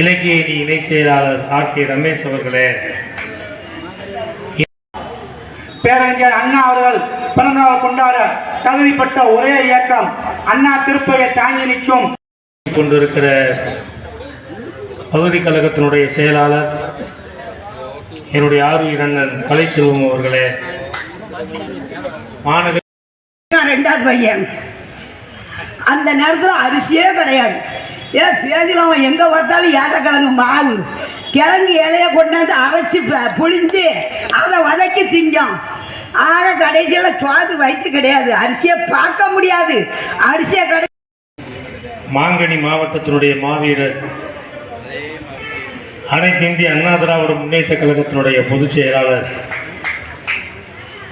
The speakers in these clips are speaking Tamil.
இலக்கிய அணி இணைச் செயலாளர் ஆர் கே ரமேஷ் அவர்களே. பேரறிஞர் அண்ணா அவர்கள் பிறந்தநாள் கொண்டாட தகுதிப்பட்ட ஒரே இயக்கம் அண்ணா திருப்பையை தாங்கி நிற்கும். கொண்டிருக்கிற பகுதி கழகத்தினுடைய செயலாளர் என்னுடைய ஆர்வீர் அண்ணன் கலைச்செல்வம் அவர்களே. மாநகர ரெண்டாவது பையன். அந்த நேரத்தில் அரிசியே கிடையாது. ஏன் பேதியில் அவன் எங்கே பார்த்தாலும் ஏட்டக்கிழங்கு மாவு. கிழங்கு இலைய கொண்டாந்து அரைச்சி ப- புழிஞ்சு அதை வதக்கி திங்கும். ஆக கடைசியில் சுவாது வயிற்று கிடையாது. அரிசியை பார்க்க முடியாது. அரிசியை கடை மாங்கனி மாவட்டத்தினுடைய மாவீரர் அனைத்து இந்திய அண்ணா திராவிட முன்னேற்ற கழகத்தினுடைய பொதுச் செயலாளர்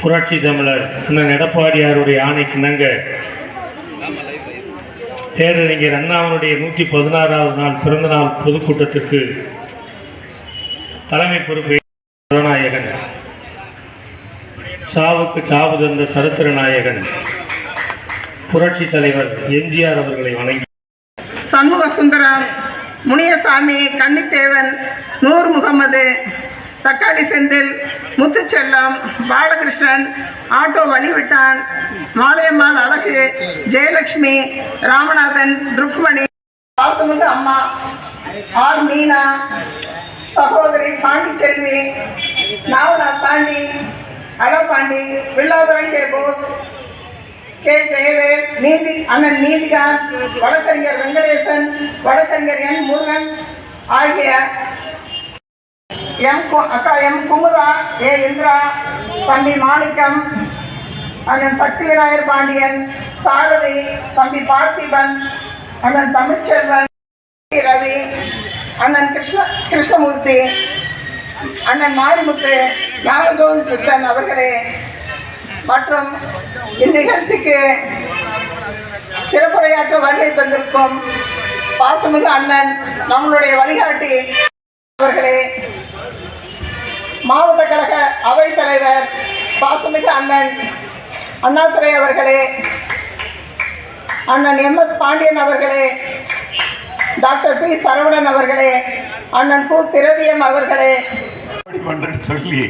புரட்சி தமிழர் அண்ணன் எடப்பாடியாருடைய ஆணைக்கு இணங்க பேரறிஞர் அண்ணாவினுடைய நூற்றி பதினாறாவது நாள் பிறந்தநாள் பொதுக்கூட்டத்திற்கு தலைமை பொறுப்பை ஜனநாயகன். சாவுக்கு சாவு தந்த சரித்திர நாயகன். புரட்சி தலைவர் எம்ஜிஆர் அவர்களை வணங்கி சண்முக சுந்தரம் முனியசாமி கன்னித்தேவன் நூர் முகமது தக்காளி செந்தில் முத்துச்செல்லம் பாலகிருஷ்ணன் ஆட்டோ வழிவிட்டான் மாலையம்மாள் அழகு ஜெயலட்சுமி ராமநாதன் ருக்மணி பாசமிகு அம்மா ஆர் மீனா சகோதரி பாண்டிச்செல்வி நாவலா பாண்டி அழபாண்டி வில்லாபுரம் கே போஸ் கே ஜெயவேல் நீதி அண்ணன் நீதிகாந்த் வழக்கறிஞர் வெங்கடேசன் வழக்கறிஞர் என் முருகன் ஆகிய எம் கு- அக்கா எம் குமுதா ஏ இந்திரா தம்பி மாணிக்கம் அண்ணன் சக்தி விநாயகர் பாண்டியன் சாரதி தம்பி பார்த்திபன் அண்ணன் தமிழ்ச்செல்வன் ரவி அண்ணன் கிருஷ்ண கிருஷ்ணமூர்த்தி அண்ணன் மாரிமுத்து நாகஜோதி சித்தன் அவர்களே. மற்றும் இந்நிகழ்ச்சிக்கு சிறப்புரையாற்ற வருகை தந்திருக்கும் பாசமிகு அண்ணன் நம்மளுடைய வழிகாட்டி அவர்களே. மாவட்ட கழக அவை தலைவர் பாசமிகு அண்ணன் அண்ணாதுரை அவர்களே அண்ணன் எம் எஸ் பாண்டியன் அவர்களே டாக்டர் பி சரவணன் அவர்களே அண்ணன் பூ திரவியம் அவர்களே. சொல்லி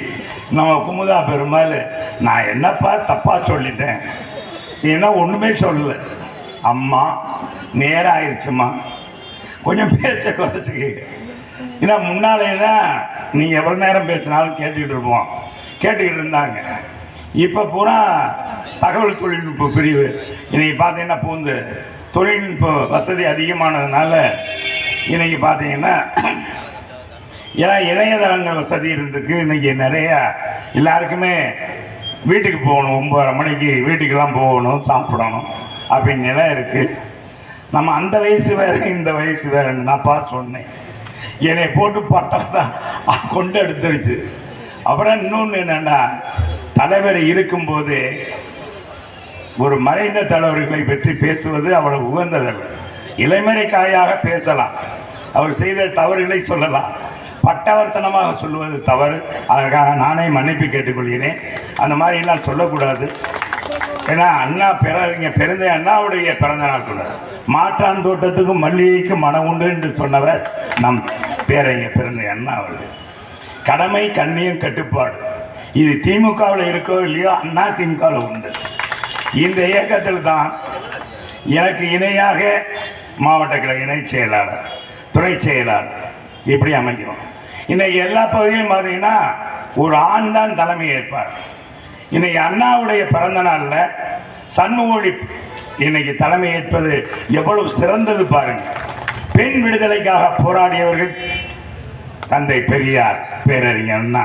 நம்ம குமுதா பெருமாள் நான் என்னப்பா தப்பாக சொல்லிட்டேன்? ஏன்னா ஒன்றுமே சொல்லலை. அம்மா நேரம் ஆயிடுச்சுமா கொஞ்சம் பேச்ச குறைச்சிக்க. ஏன்னா முன்னாலேன்னா நீ எவ்வளோ நேரம் பேசினாலும் கேட்டுக்கிட்டு இருப்போம். கேட்டுக்கிட்டு இருந்தாங்க. இப்போ பூரா தகவல் தொழில்நுட்ப பிரிவு. இன்றைக்கி பார்த்தீங்கன்னா பூந்து தொழில்நுட்ப வசதி அதிகமானதுனால இன்றைக்கி பார்த்தீங்கன்னா ஏன்னா இணையதளங்கள் வசதி இருந்திருக்கு. இன்றைக்கி நிறையா எல்லாருக்குமே வீட்டுக்கு போகணும். ஒம்பதரை மணிக்கு வீட்டுக்கெல்லாம் போகணும் சாப்பிடணும் அப்படின்னு நிலை இருக்குது நம்ம அந்த வயசு வேற இந்த வயசு வேறுன்னு நான் பார்த்து சொன்னேன். என்னை போட்டு பட்டம் தான் கொண்டு எடுத்துருச்சு அப்புறம் இன்னொன்று என்னென்னா தலைவர் இருக்கும்போது ஒரு மறைந்த தலைவர்களை பற்றி பேசுவது அவ்வளவு உகந்ததல்ல இளைமறைக்காயாக பேசலாம். அவர் செய்த தவறுகளை சொல்லலாம். பட்டவர்த்தனமாக சொல்லுவது தவறு. அதற்காக நானே மன்னிப்பு கேட்டுக்கொள்கிறேன். அந்த மாதிரிலாம் சொல்லக்கூடாது. ஏன்னா அண்ணா பிறவிங்க பிறந்த அண்ணாவுடைய பிறந்த நாள் கூட மாட்டான் தோட்டத்துக்கும் மல்லிகைக்கும் மனம் உண்டு என்று சொன்னவர் நம் பேரைங்க பிறந்த அண்ணா அவர்கள். கடமை கண்ணியம் கட்டுப்பாடு. இது திமுகவில் இருக்கோ இல்லையோ அண்ணா திமுகவில் உண்டு. இந்த இயக்கத்தில் தான் எனக்கு இணையாக மாவட்ட கிளை இணை செயலாளர் துணை செயலாளர் இப்படி அமைக்கிறோம் இன்னைக்கு எல்லா பகுதியிலும் பார்த்தீங்கன்னா ஒரு ஆண் தான் தலைமை ஏற்பார் இன்னைக்கு அண்ணாவுடைய பிறந்த நாளில் சண்முகொழி இன்னைக்கு தலைமை ஏற்பது எவ்வளவு சிறந்தது பாருங்க. பெண் விடுதலைக்காக போராடியவர்கள் தந்தை பெரியார் பேரறிஞர் அண்ணா.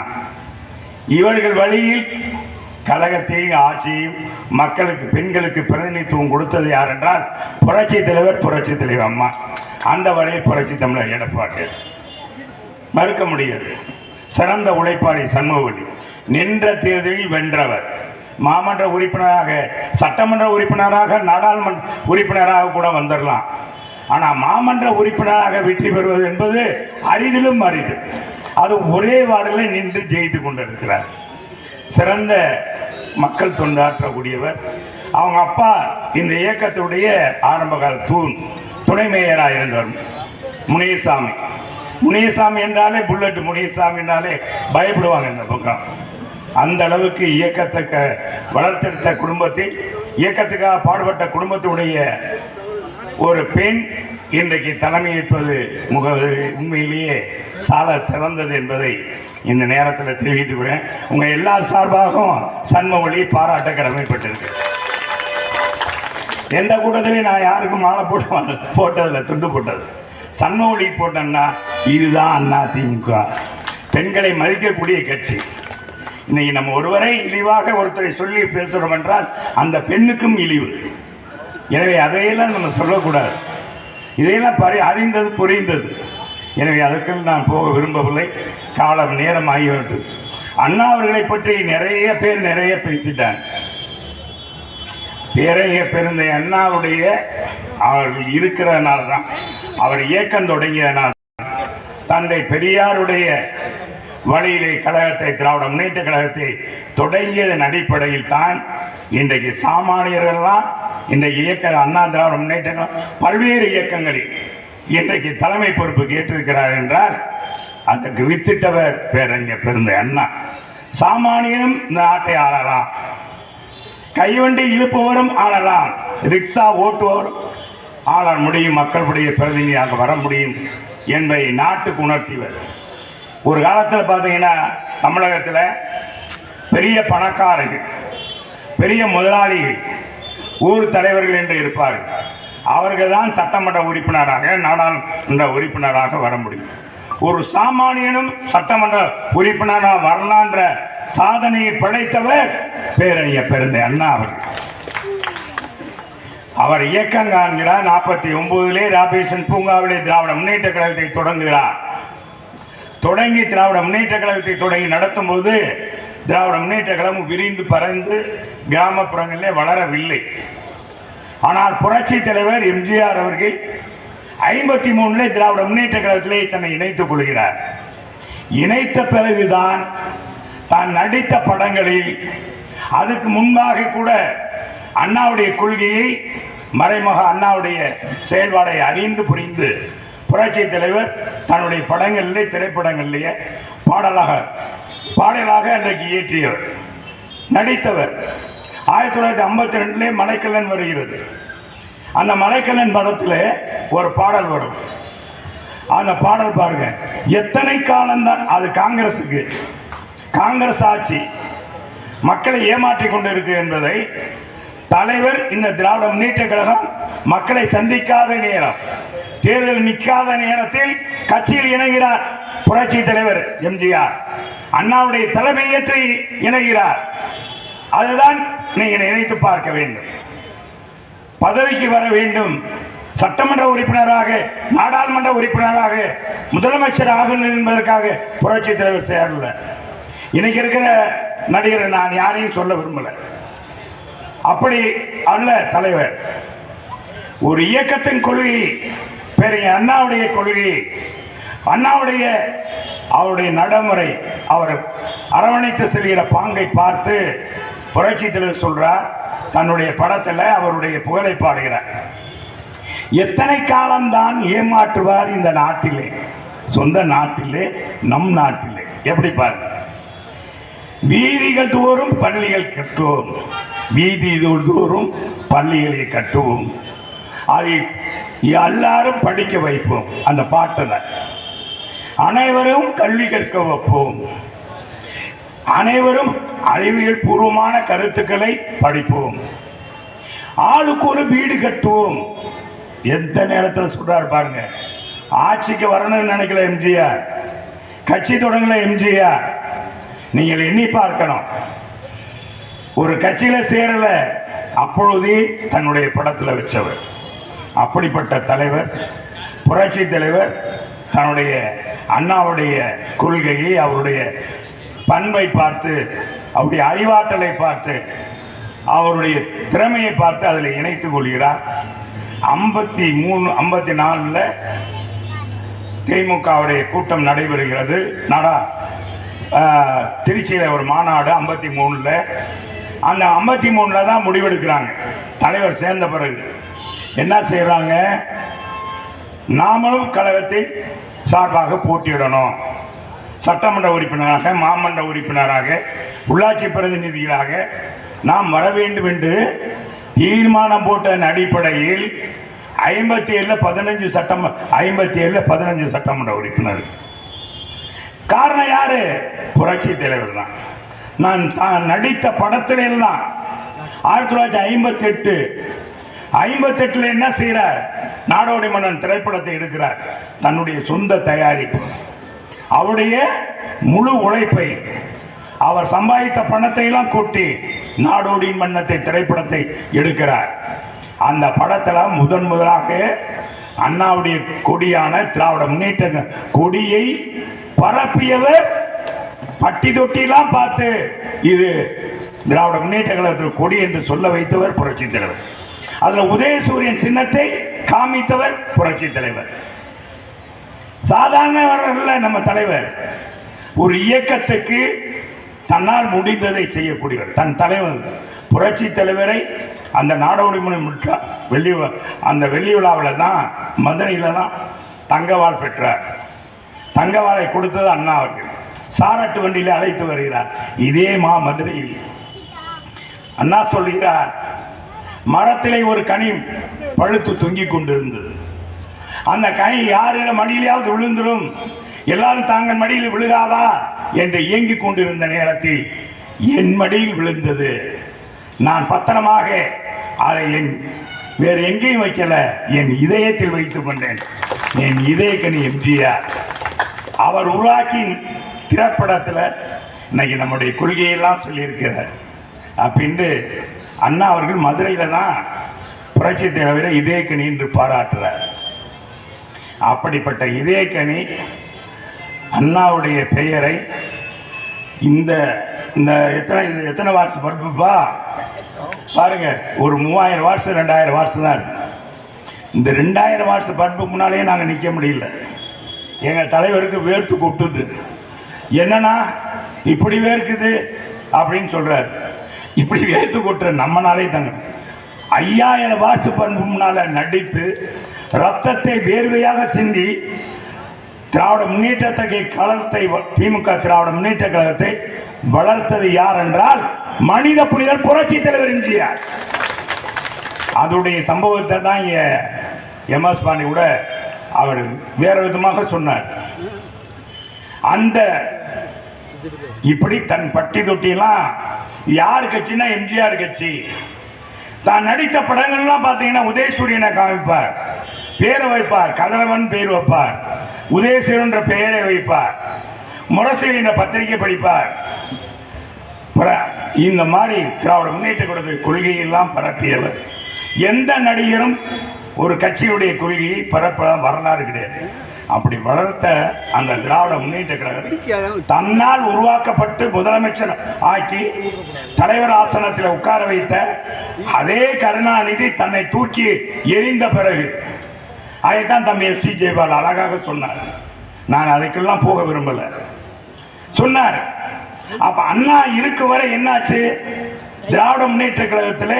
இவர்கள் வழியில் கழகத்தையும் ஆட்சியையும் மக்களுக்கு பெண்களுக்கு பிரதிநிதித்துவம் கொடுத்தது யார் என்றால் புரட்சி தலைவர் புரட்சி தலைவர் அம்மா. அந்த வழியில் புரட்சி தமிழர் எடப்பாடு மறுக்க முடியாது. சிறந்த உழைப்பாளி சண்முகொழி நின்ற தேர்தலில் வென்றவர். மாமன்ற உறுப்பினராக சட்டமன்ற உறுப்பினராக நாடாளுமன்ற உறுப்பினராக கூட வந்துடலாம் ஆனால் மாமன்ற உறுப்பினராக வெற்றி பெறுவது என்பது அரிதிலும் அரிது. அது ஒரே வார்டில் நின்று ஜெயித்து கொண்டிருக்கிறார். சிறந்த மக்கள் தொண்டாற்றக்கூடியவர். அவங்க அப்பா இந்த இயக்கத்துடைய ஆரம்பகால தூண் துணை மேயராக இருந்தவர் முனியசாமி. முனியசாமி என்றாலே புல்லட் முனியசாமி என்றாலே பயப்படுவாங்க இந்த பக்கம். அந்த அளவுக்கு இயக்கத்தை க- வளர்த்தெடுத்த குடும்பத்தில் இயக்கத்துக்காக பாடுபட்ட குடும்பத்தினுடைய ஒரு பெண் இன்றைக்கு தலைமையேற்பது முக உண்மையிலேயே சால சிறந்தது என்பதை இந்த நேரத்தில் தெரிவித்துக்கிறேன் உங்கள் எல்லார் சார்பாகவும் சண்முகொழி பாராட்ட கடமைப்பட்டிருக்கு எந்த கூட்டத்திலையும் நான் யாருக்கும் மாலை போட்டு போட்டதில்லை துண்டு போட்டது. சண்முகொழி போட்டேன்னா இதுதான் அண்ணா திமுக பெண்களை மதிக்கக்கூடிய கட்சி. இன்னைக்கு நம்ம ஒருவரை இழிவாக ஒருத்தரை சொல்லி பேசுகிறோம் என்றால் அந்த பெண்ணுக்கும் இழிவு. எனவே அதையெல்லாம் நம்ம சொல்லக்கூடாது. இதையெல்லாம் பரி அறிந்தது புரிந்தது. எனவே அதற்கு நான் போக விரும்பவில்லை. காலம் நேரம் ஆகிவிட்டது அண்ணா அவர்களை பற்றி நிறைய பேர் நிறைய பேசிட்டாங்க. பேரறிஞர் பெருந்தை அண்ணாவுடைய அவர்கள் இருக்கிறதுனால தான் அவர் இயக்கம் தொடங்கியதனால் தந்தை பெரியாருடைய வழியிலே கழகத்தை திராவிட முன்னேற்ற கழகத்தை தொடங்கியதன் அடிப்படையில் தான் இன்றைக்கு சாமானியர்கள்லாம் இன்றைக்கு இயக்க அண்ணா திராவிட முன்னேற்ற பல்வேறு இயக்கங்களில் இன்றைக்கு தலைமை பொறுப்பு கேட்டிருக்கிறார் என்றால் அதற்கு வித்திட்டவர் பேரறிஞர் பிறந்த அண்ணா. சாமானியனும் இந்த நாட்டை ஆளலாம். கைவண்டி இழுப்பவரும் ஆளலாம். ரிக்ஷா ஓட்டுபவரும் ஆள முடியும் மக்களுடைய பிரதிநிதியாக வர முடியும் என்பதை நாட்டுக்கு உணர்த்திவர் ஒரு காலத்தில் பார்த்தீங்கன்னா தமிழகத்தில் பெரிய பணக்காரர்கள் பெரிய முதலாளிகள் ஊர் தலைவர்கள் என்று இருப்பார்கள். அவர்கள் தான் சட்டமன்ற உறுப்பினராக நாடாளுமன்ற உறுப்பினராக வர முடியும். ஒரு சாமானியனும் சட்டமன்ற உறுப்பினராக வரலான்ற சாதனையை படைத்தவர் பேரறிஞர் பெருந்தை அண்ணா அவர்கள். அவர் இயக்கம் காண்கிறார் நாற்பத்தி ஒன்பதிலே ராபேசன் பூங்காவிலே திராவிட முன்னேற்ற கழகத்தை தொடங்குகிறார். தொடங்கி திராவிட முன்னேற்ற கழகத்தை தொடங்கி நடத்தும் போது திராவிட முன்னேற்ற கழகம் விரிந்து பறந்து கிராமப்புறங்களிலே வளரவில்லை. ஆனால் புரட்சி தலைவர் எம்ஜிஆர் அவர்கள் ஐம்பத்தி மூணுல திராவிட முன்னேற்ற கழகத்திலே தன்னை இணைத்துக் கொள்கிறார். இணைத்த பிறகுதான் தான் நடித்த படங்களில் அதுக்கு முன்பாக கூட அண்ணாவுடைய கொள்கையை மறைமுக அண்ணாவுடைய செயல்பாடை அறிந்து புரிந்து புரட்சி தலைவர் தன்னுடைய படங்களிலே திரைப்படங்களிலேயே பாடலாக பாடலாக அன்றைக்கு இயற்றியவர் நடித்தவர். ஆயிரத்தி தொள்ளாயிரத்தி ஐம்பத்தி ரெண்டுலே மலைக்கல்லன் வருகிறது. அந்த மலைக்கல்லன் படத்தில் ஒரு பாடல் வரும். அந்த பாடல் பாருங்க. எத்தனை காலம்தான் அது காங்கிரஸுக்கு காங்கிரஸ் ஆட்சி மக்களை ஏமாற்றிக் கொண்டிருக்கு என்பதை தலைவர் இந்த திராவிட முன்னேற்ற கழகம் மக்களை சந்திக்காத நேரம். தேர்தல் நிற்காத நேரத்தில் கட்சியில் இணைகிறார் புரட்சி தலைவர் எம்ஜிஆர். அண்ணாவுடைய தலைமையேற்று இணைகிறார். அதுதான் நீங்கள் நினைத்து பார்க்க வேண்டும். பதவிக்கு வர வேண்டும். சட்டமன்ற உறுப்பினராக நாடாளுமன்ற உறுப்பினராக முதலமைச்சர் ஆகணும் என்பதற்காக புரட்சி தலைவர் சேரல இன்னைக்கு இருக்கிற நடிகர் நான் யாரையும் சொல்ல விரும்பல. அப்படி அல்ல தலைவர். ஒரு இயக்கத்தின் கொள்கையை பெரிய அண்ணாவுடைய கொள்கை அண்ணாவுடைய அவருடைய நடைமுறை அவர் அரவணைத்து செல்கிற பாங்கை பார்த்து புரட்சி தலைவர் சொல்றார் தன்னுடைய படத்தில் அவருடைய புகழை பாடுகிறார். எத்தனை காலம்தான் ஏமாற்றுவார் இந்த நாட்டிலே? சொந்த நாட்டிலே நம் நாட்டிலே. எப்படி பாருங்க. வீதிகள் தோறும் பள்ளிகள் கட்டுவோம். வீதி தோறும் பள்ளிகளை கட்டுவோம். அதை எல்லாரும் படிக்க வைப்போம் அந்த பாட்டில். அனைவரும் கல்வி கற்க வைப்போம். அனைவரும் அறிவியல் பூர்வமான கருத்துக்களை படிப்போம். ஆளுக்கு ஒரு வீடு கட்டுவோம். எந்த நேரத்தில் சொல்றார் பாருங்க. ஆட்சிக்கு வரணும்னு நினைக்கல எம்ஜிஆர். கட்சி தொடங்கல எம்ஜிஆர். நீங்கள் எண்ணி பார்க்கணும். ஒரு கட்சியில் சேரல அப்பொழுதே தன்னுடைய படத்தில் வச்சவர். அப்படிப்பட்ட தலைவர் புரட்சி தலைவர் தன்னுடைய அண்ணாவுடைய கொள்கையை அவருடைய பண்பை பார்த்து அவருடைய அறிவாற்றலை பார்த்து அவருடைய திறமையை பார்த்து அதில் இணைத்துக் கொள்கிறார். ஐம்பத்தி மூணு ஐம்பத்தி நாலில் திமுகவுடைய கூட்டம் நடைபெறுகிறது. நடா திருச்சியில் ஒரு மாநாடு ஐம்பத்தி மூணில். அந்த ஐம்பத்தி மூணில் தான் முடிவெடுக்கிறாங்க. தலைவர் சேர்ந்த பிறகு. என்ன செய்கிறாங்க நாமளும் கழகத்தின் சார்பாக போட்டியிடணும். சட்டமன்ற உறுப்பினராக மாமன்ற உறுப்பினராக உள்ளாட்சி பிரதிநிதிகளாக நாம் வர வேண்டும் என்று தீர்மானம் போட்டதன் அடிப்படையில் ஐம்பத்தி ஏழில் பதினஞ்சு சட்டம் ஐம்பத்தி ஏழில் பதினஞ்சு சட்டமன்ற உறுப்பினர் காரணம் யாரு? புரட்சி தலைவர் தான். நான் தான் நடித்த படத்திலெல்லாம் ஆயிரத்தி தொள்ளாயிரத்தி ஐம்பத்தி எட்டு ஐம்பத்தி எட்டுல என்ன செய்யறார் நாடோடி மன்னன் திரைப்படத்தை எடுக்கிறார். தன்னுடைய சொந்த தயாரிப்பு. அவருடைய முழு உழைப்பை அவர் சம்பாதித்த பணத்தை எல்லாம் கொட்டி நாடோடி மன்னத்தை திரைப்படத்தை எடுக்கிறார். அந்த படத்துல முதன் முதலாக அண்ணாவுடைய கொடியான திராவிட முன்னேற்ற கொடியை பரப்பியவர் பட்டி தொட்டிலாம் பார்த்து இது திராவிட முன்னேற்ற கழகத்தில் கொடி என்று சொல்ல வைத்தவர் புரட்சி தலைவர். அதுல உதயசூரியன் சின்னத்தை காமித்தவர் புரட்சி தலைவர். சாதாரணவர்கள் நம்ம தலைவர். ஒரு இயக்கத்துக்கு தன்னால் முடிந்ததை செய்யக்கூடியவர் தன் தலைவர் புரட்சி தலைவரை அந்த நாடோடி மணி முற்றா வெள்ளி அந்த வெள்ளி விழாவில் தான் மதுரையில் தான் தங்கவாள் பெற்றார். தங்கவாளை கொடுத்தது அண்ணா அவர்கள். சாராட்டு வண்டியில் அழைத்து வருகிறார். இதே மா மதுரையில். அண்ணா சொல்கிறார் மரத்திலே ஒரு கனி பழுத்து தொங்கிக் கொண்டிருந்தது. அந்த கனி யாரிட மடியிலாவது விழுந்துடும் எல்லாரும் தாங்கள் மடியில் விழுகாதா? என்று இயங்கிக் கொண்டிருந்த நேரத்தில் என் மடியில் விழுந்தது. நான் பத்திரமாக அதை என் வேறு எங்கேயும் வைக்கல. என் இதயத்தில் வைத்துக் கொண்டேன். என் இதய கனி எம்ஜிஆர். அவர் உருவாக்கி திரைப்படத்தில் இன்னைக்கு நம்முடைய கொள்கையெல்லாம் சொல்லியிருக்கிறார். அப்படின்ட்டு அண்ணா அவர்கள் மதுரையில் தான் புரட்சி தலைவரை இதயக்கணி என்று பாராட்டுறார். அப்படிப்பட்ட இதயக்கணி அண்ணாவுடைய பெயரை இந்த இந்த எத்தனை இது எத்தனை வாட்ஸ் பல்புப்பா பாருங்க ஒரு மூவாயிரம் வாட்ஸ் ரெண்டாயிரம் வாட்ஸ் தான் இருக்கு. இந்த ரெண்டாயிரம் வாட்ஸ் பல்பு முன்னாலேயே நாங்கள் நிற்க முடியல. எங்கள் தலைவருக்கு வேர்த்து கொட்டுது. என்னன்னா இப்படி வேர்க்குது அப்படின்னு சொல்கிறார் இப்படி வேர்த்து கொட்டுற நம்மனாலே தாங்க. ஐயாயிரம் வாட்ஸ் பண்புனால நடித்து ரத்தத்தை வேர்வையாக சிந்தி திராவிட முன்னேற்றத்தை கழகத்தை வ- திமுக திராவிட முன்னேற்ற கழகத்தை வளர்த்தது யார் என்றால் மனித புனிதர் புரட்சி தலைவர் எம்ஜிஆர். அதோடைய சம்பவத்தை தான் எம் எம்எஸ் பாண்டி கூட அவர் வேற விதமாக சொன்னார். அந்த இப்படி தன் பட்டி தொட்டியெல்லாம் யார் கட்சினா எம்ஜிஆர் கட்சி? தான் நடித்த படங்கள்லாம் பார்த்தீங்கன்னா உதயசூரியனை காமிப்பார். பேரை வைப்பார். கதிரவன் பேர் வைப்பார். உதயசூரன்ற பெயரை வைப்பார். முரசொலி என்ற பத்திரிகை படிப்பார். இந்த மாதிரி திராவிட முன்னேற்ற கொள்கை கொள்கையெல்லாம் பரப்பியவர். எந்த நடிகரும் ஒரு கட்சியுடைய கொள்கையை பரப்ப வரலாறு கிடையாது. அப்படி வளர்த்த அந்த திராவிட முன்னேற்ற கழகம் தன்னால் உருவாக்கப்பட்டு முதலமைச்சர் ஆக்கி தலைவர் ஆசனத்தில் உட்கார வைத்த அதே கருணாநிதி தன்னை தூக்கி எரிந்த பிறகு அதைத்தான் தம்பி எஸ் டி ஜெயபால் அழகாக சொன்னார். நான் அதுக்கெல்லாம் போக விரும்பல. சொன்னார். அப்ப அண்ணா இருக்கு வரை என்னாச்சு? திராவிட முன்னேற்ற கழகத்திலே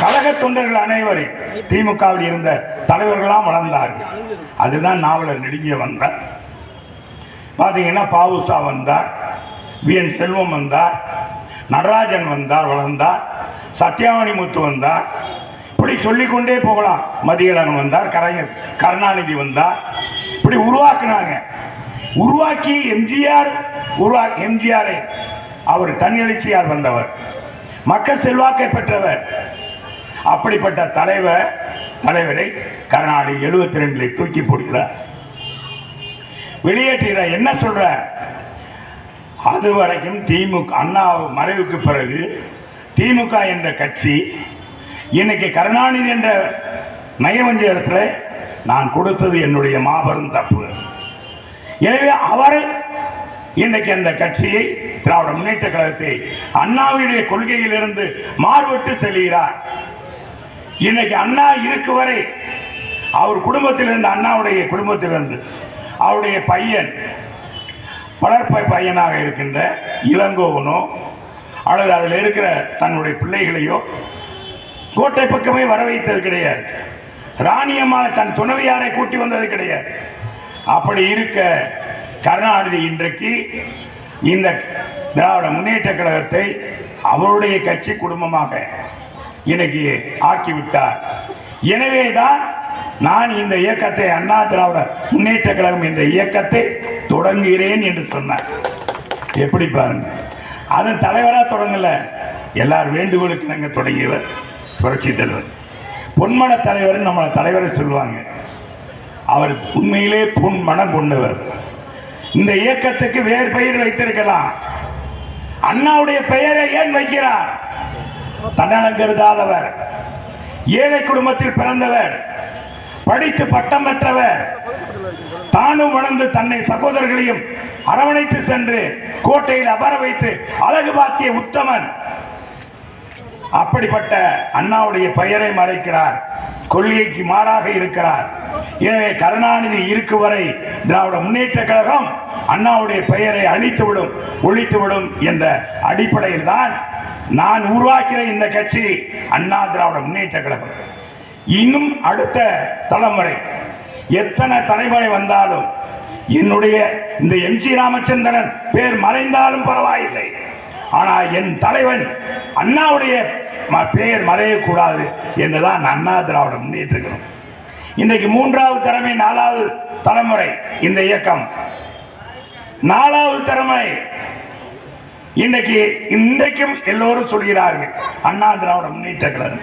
கழக தொண்டர்கள் அனைவரும் திமுகவில் இருந்த தலைவர்களாம் வளர்ந்தார்கள். அதுதான் நாவலர் நெடுங்கிய வந்தார். பாத்தீங்கன்னா பாவுசா வந்தார் வி. என். செல்வம் வந்தார் நடராஜன் வந்தார் வளர்ந்தார் சத்யாவணி முத்து வந்தார். இப்படி சொல்லிக்கொண்டே போகலாம். மதியழகன் வந்தார் கலைஞர் கருணாநிதி வந்தார். இப்படி உருவாக்குனாங்க. உருவாக்கி எம்ஜிஆர் உருவா எம்ஜிஆரை அவர் தன்னெழுச்சியார் வந்தவர். மக்கள் செல்வாக்கை பெற்றவர். அப்படிப்பட்ட தலைவர் தலைவரை கருணாநிதி எழுபத்தி ரெண்டில் தூக்கி போடுகிறார். வெளியேற்றுகிறார் என்ன சொல்ற அது வரைக்கும் திமுக அண்ணா மறைவுக்கு பிறகு திமுக என்ற கட்சி இன்னைக்கு கருணாநிதி என்ற நயவஞ்சகத்தில் நான் கொடுத்தது என்னுடைய மாபெரும் தப்பு. எனவே அவர் இன்னைக்கு அந்த கட்சியை திராவிட முன்னேற்ற கழகத்தை அண்ணாவுடைய கொள்கையிலிருந்து மாறுபட்டு செல்கிறார். இன்னைக்கு அண்ணா இருக்கு வரை அவர் குடும்பத்திலிருந்து அண்ணாவுடைய குடும்பத்திலிருந்து அவருடைய பையன் வளர்ப்பை பையனாக இருக்கின்ற இளங்கோவனோ அல்லது அதில் இருக்கிற தன்னுடைய பிள்ளைகளையோ கோட்டை பக்கமே வர வைத்தது கிடையாது. ராணியம்மா தன் துணைவியாரை கூட்டி வந்தது கிடையாது. அப்படி இருக்க கருணாநிதி இன்றைக்கு இந்த திராவிட முன்னேற்ற கழகத்தை அவருடைய கட்சி குடும்பமாக இன்னைக்கு ஆக்கிவிட்டார். எனவேதான் நான் இந்த இயக்கத்தை அண்ணா திராவிட முன்னேற்ற கழகம் என்ற இயக்கத்தை தொடங்குகிறேன் என்று சொன்னார். எப்படி பாருங்க? அதன் தலைவராக தொடங்கல. எல்லார் வேண்டுகோளுக்கு நாங்கள் தொடங்கியவர் புரட்சி தலைவர். பொன்மன தலைவர் நம்மளை தலைவரை சொல்லுவாங்க. அவர் உண்மையிலே பொன் மனம் கொண்டவர். இந்த இயக்கத்துக்கு வேறு பெயர் வைத்திருக்கலாம். அண்ணாவுடைய பெயரை ஏன் வைக்கிறார்? தன்னலம் கருதாதவர் ஏழை குடும்பத்தில் பிறந்தவர். படித்து பட்டம் பெற்றவர். தானும் வளர்ந்து தன்னை சகோதரர்களையும் அரவணைத்து சென்று கோட்டையில் அமர வைத்து அழகு பார்த்திய உத்தமன். அப்படிப்பட்ட அண்ணாவுடைய பெயரை மறைக்கிறார். கொள்கைக்கு மாறாக இருக்கிறார். எனவே கருணாநிதி இருக்கு வரை திராவிட முன்னேற்ற கழகம் அண்ணாவுடைய பெயரை அழித்துவிடும் ஒழித்துவிடும் என்ற அடிப்படையில் தான் நான் உருவாக்கிற இந்த கட்சி அண்ணா திராவிட முன்னேற்ற கழகம். இன்னும் அடுத்த தலைமுறை எத்தனை தலைமுறை வந்தாலும் என்னுடைய இந்த எம் ஜி ராமச்சந்திரன் பேர் மறைந்தாலும் பரவாயில்லை. ஆனால் என் தலைவன் அண்ணாவுடைய ம- பெயர் மறையக்கூடாது என்றுதான் அண்ணா திராவிட முன்னேற்றிருக்கிறோம். இன்றைக்கு மூன்றாவது தலைமை நாலாவது தலைமுறை இந்த இயக்கம். நாலாவது தலைமுறை இன்னைக்கு இன்றைக்கும் எல்லோரும் சொல்கிறார்கள் அண்ணா திராவிட முன்னேற்ற கழகம்.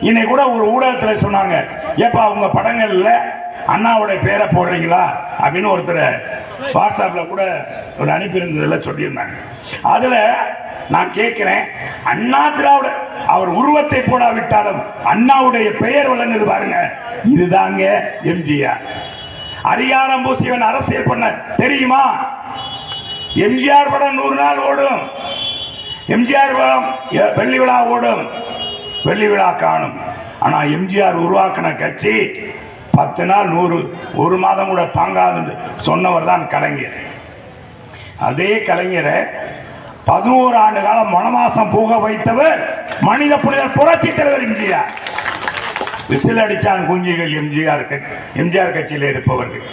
இன்னைக்கு கூட ஒரு ஊடகத்தில் சொன்னாங்க ஏப்பா உங்க படங்கள்ல அண்ணாவுடைய பேரை போடுறீங்களா? அப்படின்னு ஒருத்தர் வாட்ஸ்அப்பில் கூட ஒரு அனுப்பியிருந்ததில் சொல்லியிருந்தாங்க. அதில் நான் கேட்குறேன் அண்ணா திராவிட அவர் உருவத்தை போடாவிட்டாலும் அண்ணாவுடைய பெயர் வழங்குது பாருங்க. இதுதாங்க எம்ஜிஆர். அரியாரம் பூசியவன் அரசியல் பண்ண தெரியுமா? எம்ஜிஆர் படம் நூறு நாள் ஓடும். எம்ஜிஆர் படம் எ- வெள்ளி விழா ஓடும். வெள்ளி விழா காணும். ஆனா எம்ஜிஆர் உருவாக்கின கட்சி பத்து நாள் நூறு ஒரு மாதம் கூட தாங்காதுன்னு சொன்னவர் தான் கலைஞர். அதே கலைஞரை பதினோரு ஆண்டு காலம் மனமாசம் போக வைத்தவர் மனித புலிகள் புரட்சி தலைவர் எம்ஜிஆர். விசில் அடிச்சான் குஞ்சிகள் எம்ஜிஆர் எம்ஜிஆர் கட்சியில் இருப்பவர்கள்.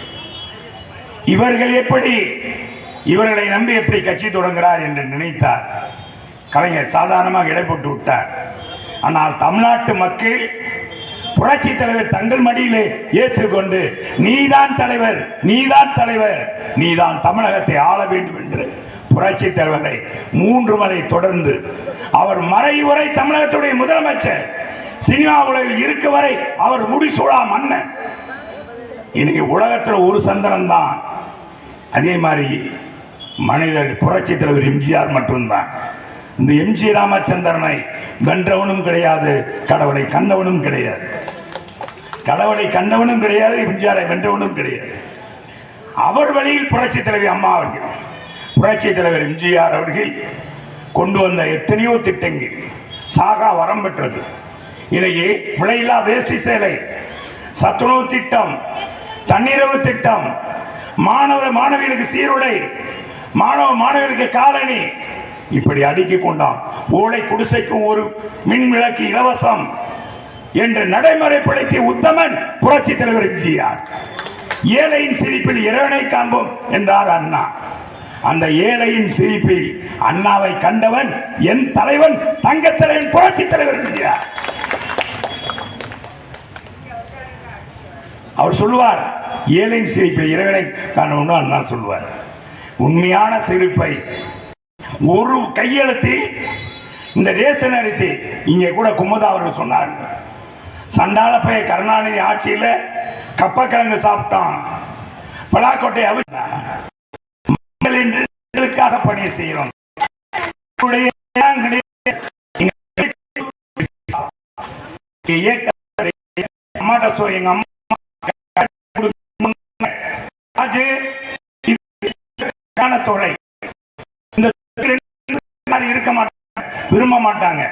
இவர்கள் எப்படி இவர்களை நம்பி எப்படி கட்சி தொடங்குகிறார் என்று நினைத்தார்? கலைஞர் சாதாரணமாக இடைப்பட்டு விட்டார். ஆனால் தமிழ்நாட்டு மக்கள் புரட்சி தலைவர் தங்கள் மடியிலே ஏற்றுக்கொண்டு நீதான் தலைவர் நீதான் தலைவர் நீதான் தமிழகத்தை ஆள வேண்டும் என்று புரட்சி தலைவரை மூன்று முறை தொடர்ந்து அவர் மறைவுரை தமிழகத்துடைய முதலமைச்சர். சினிமா உலகில் இருக்க வரை அவர் முடிசூழா மன்னன். இன்னைக்கு உலகத்தில் ஒரு சந்தனம் தான். அதே மாதிரி மனிதர் புரட்சி தலைவர் எம்ஜிஆர் மட்டும்தான். இந்த எம் ஜி ராமச்சந்திரனை வென்றவனும் கிடையாது கடவுளை கண்டவனும் கிடையாது. கடவுளை கண்டவனும் கிடையாது எம்ஜிஆரை வென்றவனும் கிடையாது. அவர் வழியில் புரட்சி தலைவி அம்மா அவர்கள் புரட்சி தலைவர் எம்ஜிஆர் அவர்கள் கொண்டு வந்த எத்தனையோ திட்டங்கள் சாகா வரம் பெற்றது. இதையே விலையில்லா வேஷ்டி சேலை சத்துணவு திட்டம் தண்ணீரவு திட்டம் மாணவர் மாணவிகளுக்கு சீருடை மாணவ மாணவிகளுக்கு காலணி இப்படி அடுக்கி கொண்டான். ஓலை குடிசைக்கும் ஒரு மின் விளக்கு இலவசம் என்று நடைமுறைப்படுத்திய உத்தமன் புரட்சி தலைவர் எம்ஜிஆர். ஏழையின் சிரிப்பில் இறைவனை காண்போம் என்றார் அண்ணா. அந்த ஏழையின் சிரிப்பில் அண்ணாவை கண்டவன் என் தலைவன் தங்கத்தலைவன் புரட்சி தலைவர் எம்ஜிஆர். அவர் சொல்லுவார் ஏழையின் சிரிப்பில் இறைவனை காணணும்னு அண்ணா சொல்லுவார். உண்மையான சிரிப்பை ஒரு கையெழுத்து இந்த ரேஷன் அரிசி இங்கே கூட குமுதா அவர்கள் சொன்னார் சண்டால பைய கருணாநிதி ஆட்சியில கப்பக்கிழங்கு சாப்பிட்டான் பலாக்கோட்டை அவிழ்த்தான். பணி நலனுக்காக பணியை செய்கிறோம் அம்மாட்ட எங்க அம்மா ராஜு, இது ஞானத்துறை. இந்த யாரும் இருக்க மாட்டாங்க விரும்ப மாட்டாங்க.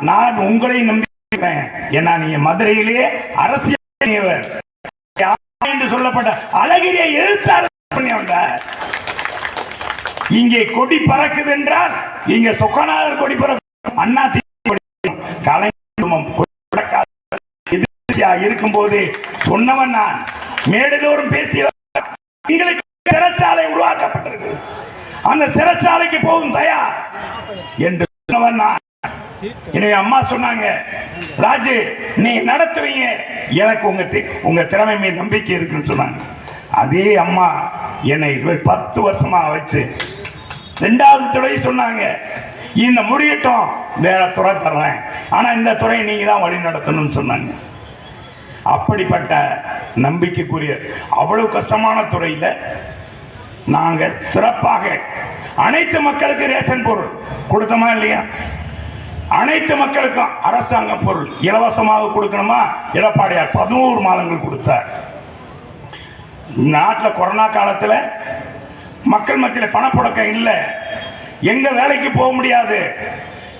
நான் உங்களை நம்பிக்கிறேன் ஏன்னா நீங்க மதுரையிலே அரசியல் என்று சொல்லப்பட்ட அழகிரிய எழுத்தாளர் இங்கே கொடி பறக்குது என்றால் இங்கே சொக்கநாதர் கொடி பறக்கும் அண்ணா தி- கொடி குடும்பம் இருக்கும்போது சொன்னவன் நான். மேடுதோறும் பேசிய எங்களுக்கு சிறைச்சாலை உருவாக்கப்பட்டிருக்கு. அந்த சிறைச்சாலைக்கு போகும் தயார். என்று சொன்னவன் நான். எனவே அம்மா சொன்னாங்க ராஜு நீ நடத்துவீங்க. எனக்கு உங்க தி- உங்க திறமை மீது நம்பிக்கை இருக்குன்னு சொன்னாங்க. அதே அம்மா என்னை இது பத்து வருஷமா வச்சு ரெண்டாவது துறை சொன்னாங்க. இந்த முடியட்டும் வேற துறை தர்றேன். ஆனா இந்த துறையை நீங்க தான் வழி நடத்தணும்னு சொன்னாங்க. அப்படிப்பட்ட நம்பிக்கைக்குரிய அவ்வளவு கஷ்டமான துறையில் நாங்கள் சிறப்பாக அனைத்து மக்களுக்கு ரேஷன் பொருள் கொடுத்தோமா இல்லையா? அனைத்து மக்களுக்கும் அரசாங்க பொருள் இலவசமாக கொடுக்கணுமா? எடப்பாடியார் பதினோரு மாதங்கள் கொடுத்தார். நாட்டில் கொரோனா காலத்தில் மக்கள் மத்தியில் பணப்புழக்கம் இல்லை. எங்க வேலைக்கு போக முடியாது.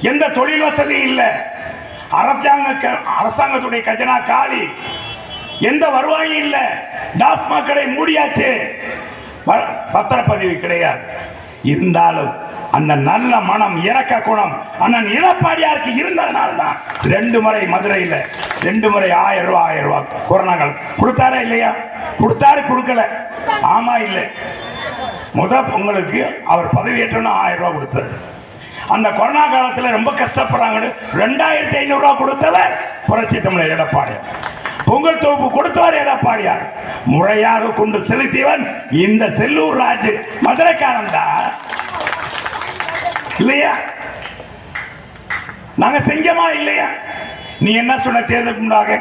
எந்த தொழில் வசதி இல்லை. அரசாங்க அரசாங்கத்துடைய கஜனா காலி. எந்த வருவாயும் இல்லை. டாஸ்மாக் கடை மூடியாச்சு. பத்திரப்பதிவு கிடையாது. இருந்தாலும் அந்த நல்ல மனம் இறக்க குணம் அண்ணன் இழப்பாடியாருக்கு இருந்ததுனால தான் ரெண்டு முறை மதுரையில் ரெண்டு முறை ஆயிரம் ரூபா ஆயிரம் ரூபா கொரோனா காலம். கொடுத்தாரா இல்லையா? கொடுத்தாரு கொடுக்கல. ஆமா இல்லை. முத பொங்கலுக்கு அவர் பதவியேற்றோன்னு ஆயிரம் ரூபா கொடுத்தாரு. அந்த கொரோனா காலத்தில் ரொம்ப கஷ்டப்படுறாங்கன்னு ரெண்டாயிரத்தி ஐநூறுரூவா கொடுத்தவர் புரட்சி தமிழர் எடப்பாடி. பொங்கல் தொகுப்பு கொடுத்தவர் எடப்பாடியார் முறையாக கொண்டு செலுத்தியவன் இந்த செல்லூர் ராஜு. மதுரைக்காரன் தான். இல்லையா? நாங்க செஞ்சமா இல்லையா? நீ என்ன சொன்ன தேர்தலுக்கு முன்னாக?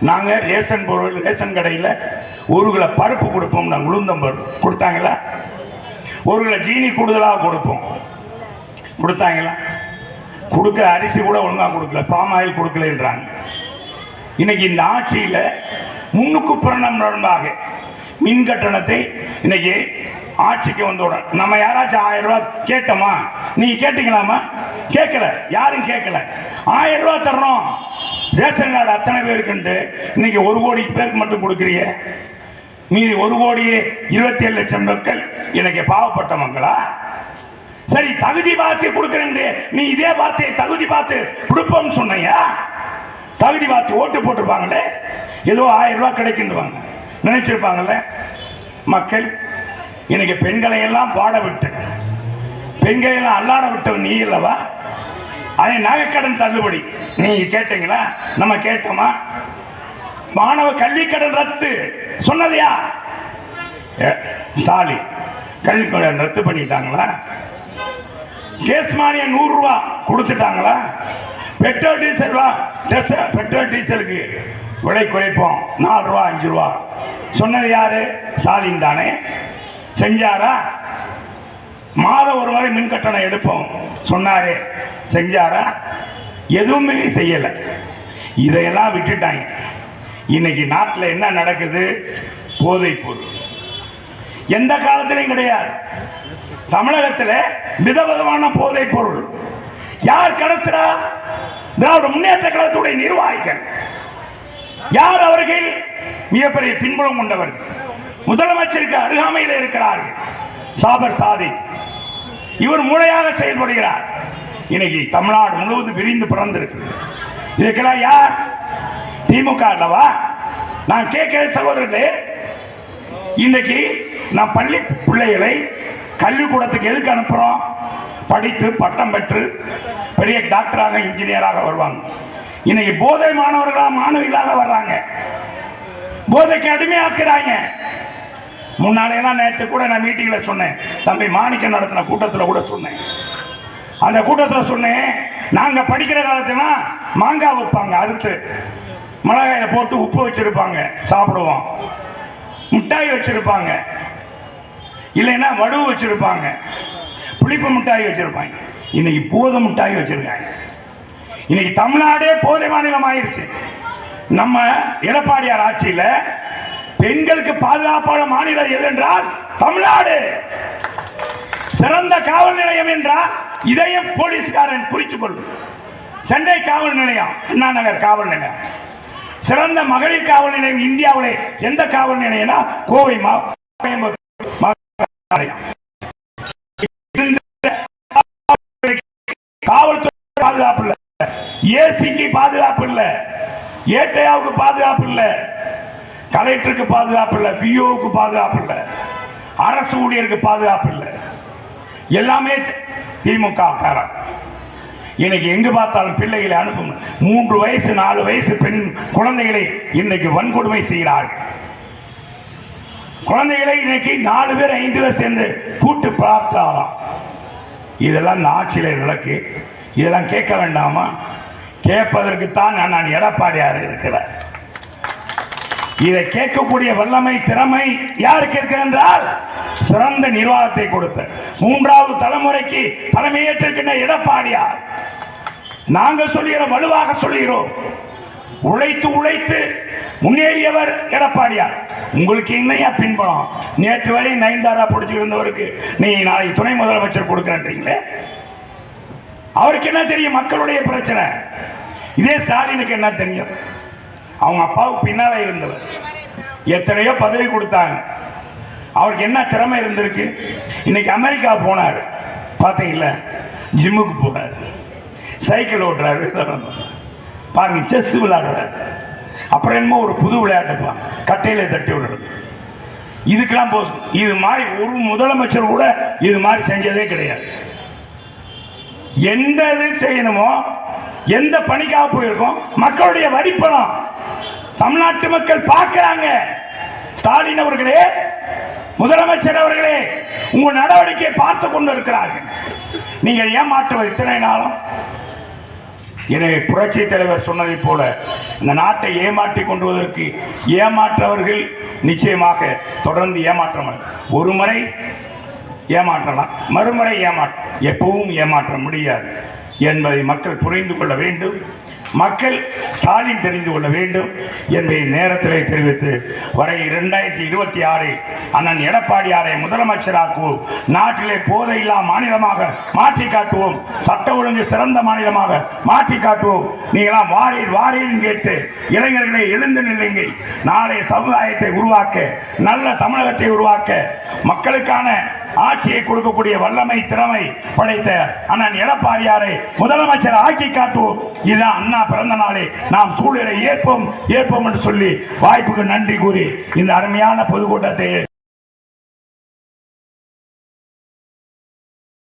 நாங்க ரேஷன் பொருள் ரேஷன் கடையில் ஒரு கிலோ பருப்பு கொடுப்போம். நாங்கள் உளுந்தம் பருப்பு கொடுத்தாங்களா? ஒரு கிலோ ஜீனி கூடுதலாக கொடுப்போம். கொடுத்தாங்களா? கொடுக்க அரிசி கூட ஒழுங்காக கொடுக்கல. பாம் ஆயில் கொடுக்கலன்றாங்க. இன்னைக்கு இந்த ஆட்சியில் முன்னுக்கு பிரணம் நடந்தாக மின் கட்டணத்தை இன்னைக்கு ஆட்சிக்கு வந்தோட. நம்ம யாராச்சும் ஆயிரம் ரூபா கேட்டோமா? நீங்க கேட்டீங்களாமா கேட்கல. யாரும் கேட்கல. ஆயிரம் ரூபா தர்றோம். ரேஷன் கார்டு அத்தனை பேருக்குண்டு இன்னைக்கு ஒரு கோடி பேருக்கு மட்டும் கொடுக்குறீங்க. மீறி ஒரு கோடியே இருபத்தி ஏழு லட்சம் மக்கள் எனக்கு பாவப்பட்ட மக்களா? சரி தகுதி பார்த்து கொடுக்குறேன் நீ இதே வார்த்தையை தகுதி பார்த்து கொடுப்போம்னு சொன்னையா? தகுதி பார்த்து ஓட்டு போட்டிருப்பாங்களே ஏதோ ஆயிரம் ரூபாய் கிடைக்குன்னுவாங்க. நினைச்சிருப்பாங்கல்ல? மக்கள் இன்னைக்கு பெண்களை எல்லாம் பாட விட்டு பெண்களை எல்லாம் அல்லாட விட்டவன் நீ இல்லவா அதே நகைக்கடன் தள்ளுபடி. நீங்க கேட்டீங்களா? நம்ம கேட்டோமா? மாணவ கல்வி கடன் ரத்து. சொன்னதையா? ஏ, ஸ்டாலின் கல்வி கடன் ரத்து பண்ணிட்டாங்களா? கேஸ் மானியம் நூறு ரூபா கொடுத்துட்டாங்களா? பெட்ரோல் டீசல் வா. பெட்ரோல் டீசலுக்கு விலை குறைப்போம். நாலு ரூபா அஞ்சு ரூபா. சொன்னது யாரு? ஸ்டாலின் தானே. செஞ்சாரா? மாதம் ஒரு முறை மின் கட்டணம் எடுப்போம். சொன்னாரு. செஞ்சாரா? எதுவுமே செய்யலை. இதையெல்லாம் விட்டுட்டாங்க. இன்னைக்கு நாட்டில் என்ன நடக்குது? போதை பொருள். எந்த காலத்திலையும் கிடையாது. தமிழகத்தில் விதவிதமான போதைப் பொருள். யார் கடத்துறா? திராவிட முன்னேற்ற கழகத்துடைய நிர்வாகிகள். யார் அவர்கள்? மிகப்பெரிய பின்புலம் கொண்டவர்கள் முதலமைச்சருக்கு அருகாமையில் இருக்கிறார்கள். சாபர் சாதி. இவர் மூளையாக செயல்படுகிறார். இன்னைக்கு தமிழ்நாடு முழுவதும் விரிந்து பிறந்திருக்கு இதுக்கெல்லாம் யார்? திமுக அல்லவா? நான் கேட்கிறேன் சகோதரர்களே இன்னைக்கு நான் பள்ளி பிள்ளைகளை கல்விக்கூடத்துக்கு எதுக்கு அனுப்புறோம்? படித்து பட்டம் பெற்று பெரிய டாக்டராக இன்ஜினியராக வருவாங்க. இன்னைக்கு போதை மாணவர்களாக மாணவிகளாக வர்றாங்க. போதைக்கு அடிமையாக்குறாங்க. முன்னாலையெல்லாம் நேற்று கூட நான் மீட்டிங்கில் சொன்னேன். தம்பி மாணிக்கம் நடத்தின கூட்டத்தில் கூட சொன்னேன். அந்த கூட்டத்தில் சொன்னேன் நாங்கள் படிக்கிற காலத்துலாம் மாங்காய் வைப்பாங்க அறுத்து மிளகாயில் போட்டு உப்பு வச்சுருப்பாங்க. சாப்பிடுவோம். மிட்டாய் வச்சுருப்பாங்க. இல்லைன்னா வடுவு வச்சுருப்பாங்க. புளிப்பு மிட்டாய் வச்சிருப்பாங்க. இன்னைக்கு போதை மிட்டாய் வச்சிருக்காங்க. இன்னைக்கு தமிழ்நாடே போதை மாநிலம் ஆயிடுச்சு நம்ம எடப்பாடியார் ஆட்சியில பெண்களுக்கு பாதுகாப்பான மாநிலம் எது என்றால் தமிழ்நாடு. சிறந்த காவல் நிலையம் என்றால் இதையும் போலீஸ்காரன் குறித்துக் கொள்ளும் சென்னை காவல் நிலையம் அண்ணா நகர் காவல் நிலையம். சிறந்த மகளிர் காவல் நிலையம் இந்தியாவிலே எந்த காவல் நிலையம்னா கோவை மா காவல்துறை பாதுகாப்பு இல்லை. ஏசிக்கு பாதுகாப்பு இல்லை. ஏட்டையாவுக்கு பாதுகாப்பு இல்லை. கலெக்டருக்கு பாதுகாப்பு இல்லை. பிஓவுக்கு பாதுகாப்பு இல்லை. அரசு ஊழியருக்கு பாதுகாப்பு இல்லை. எல்லாமே திமுக காரன். இன்னைக்கு எங்கு பார்த்தாலும் பிள்ளைகளை அனுப்பும். மூன்று வயசு நாலு வயசு பெண் குழந்தைகளை இன்னைக்கு வன்கொடுமை செய்கிறார்கள். குழந்தைகளை இன்னைக்கு நாலு பேர் ஐந்து பேர் சேர்ந்து கூட்டு பார்த்தாராம் இதெல்லாம் இந்த ஆட்சியில் நடக்கு இதெல்லாம் கேட்க வேண்டாமா? கேட்பதற்குத்தான் நான் நான் எடப்பாடியார் இருக்கிறேன் இதை கேட்கக்கூடிய வல்லமை திறமை யாருக்கு இருக்கு என்றால் சிறந்த நிர்வாகத்தை கொடுத்த மூன்றாவது தலைமுறைக்கு தலைமையேற்றிருக்கின்ற எடப்பாடியார். நாங்கள் சொல்லுகிறோம் வலுவாக சொல்லுகிறோம். உழைத்து உழைத்து முன்னேறியவர் எடப்பாடியார். உங்களுக்கு என்னையா பின்பலம் நேற்று வரை நயன்தாரா பிடிச்சிருந்தவருக்கு நீ நாளைக்கு துணை முதலமைச்சர் கொடுக்கறீங்களே அவருக்கு என்ன தெரியும்? மக்களுடைய பிரச்சனை. இதே ஸ்டாலினுக்கு என்ன தெரியும்? அவங்க அப்பாவுக்கு பின்னால இருந்தவர். எத்தனையோ பதவி கொடுத்தாங்க. அவருக்கு என்ன திறமை இருந்திருக்கு? இன்னைக்கு அமெரிக்கா போனார். பார்த்தீங்களா? ஜிம்முக்கு போனார் சைக்கிள் ஓட்டுறாரு. பாருங்க செஸ் விளாடுறாரு அப்புறம் என்னமோ ஒரு புது விளையாட்டுப்பான் கட்டையில தட்டி விடுறது. இதுக்கெல்லாம் போதும் இது மாதிரி ஒரு முதலமைச்சர் கூட இது மாதிரி செஞ்சதே கிடையாது. எந்த இது செய்யணுமோ எந்த பணிக்காக போயிருக்கோம் மக்களுடைய வரிப்பணம் தமிழ்நாட்டு மக்கள் பார்க்கிறாங்க. ஸ்டாலின் அவர்களே முதலமைச்சர் அவர்களே உங்க நடவடிக்கையை பார்த்து கொண்டு இருக்கிறார்கள். நீங்கள் ஏமாற்றுவது இத்தனை நாளும்? எனவே புரட்சி தலைவர் சொன்னதைப் போல இந்த நாட்டை ஏமாற்றி கொண்டுவதற்கு ஏமாற்றவர்கள் நிச்சயமாக தொடர்ந்து ஏமாற்றம் ஒரு முறை ஏமாற்றலாம் மறுமுறை ஏமாற்ற எப்பவும் ஏமாற்ற முடியாது என்பதை மக்கள் புரிந்து கொள்ள வேண்டும். மக்கள் ஸ்டாலின் தெரிந்து கொள்ள வேண்டும் என்பதை நேரத்திலே தெரிவித்து வரை இரண்டாயிரத்தி இருபத்தி ஆறில் அண்ணன் எடப்பாடியாரை முதலமைச்சராக்குவோம். நாட்டிலே போதையில்லா மாநிலமாக மாற்றி காட்டுவோம். சட்ட ஒழுங்கு சிறந்த மாநிலமாக மாற்றி காட்டுவோம். நீங்களாம் வாரீர் வாரீர் கேட்டு இளைஞர்களை எழுந்து நில்லுங்கள். நாளை சமுதாயத்தை உருவாக்க நல்ல தமிழகத்தை உருவாக்க மக்களுக்கான ஆட்சியை கொடுக்கக்கூடிய வல்லமை திறமை படைத்த அண்ணன் எடப்பாடியாரை முதலமைச்சர் ஆக்கி காட்டுவோம். இதுதான் அண்ணா பிறந்த நாளை நாம் சூழலை ஏற்போம் ஏற்போம் என்று சொல்லி வாய்ப்புக்கு நன்றி கூறி இந்த அருமையான பொதுக்கூட்டத்தை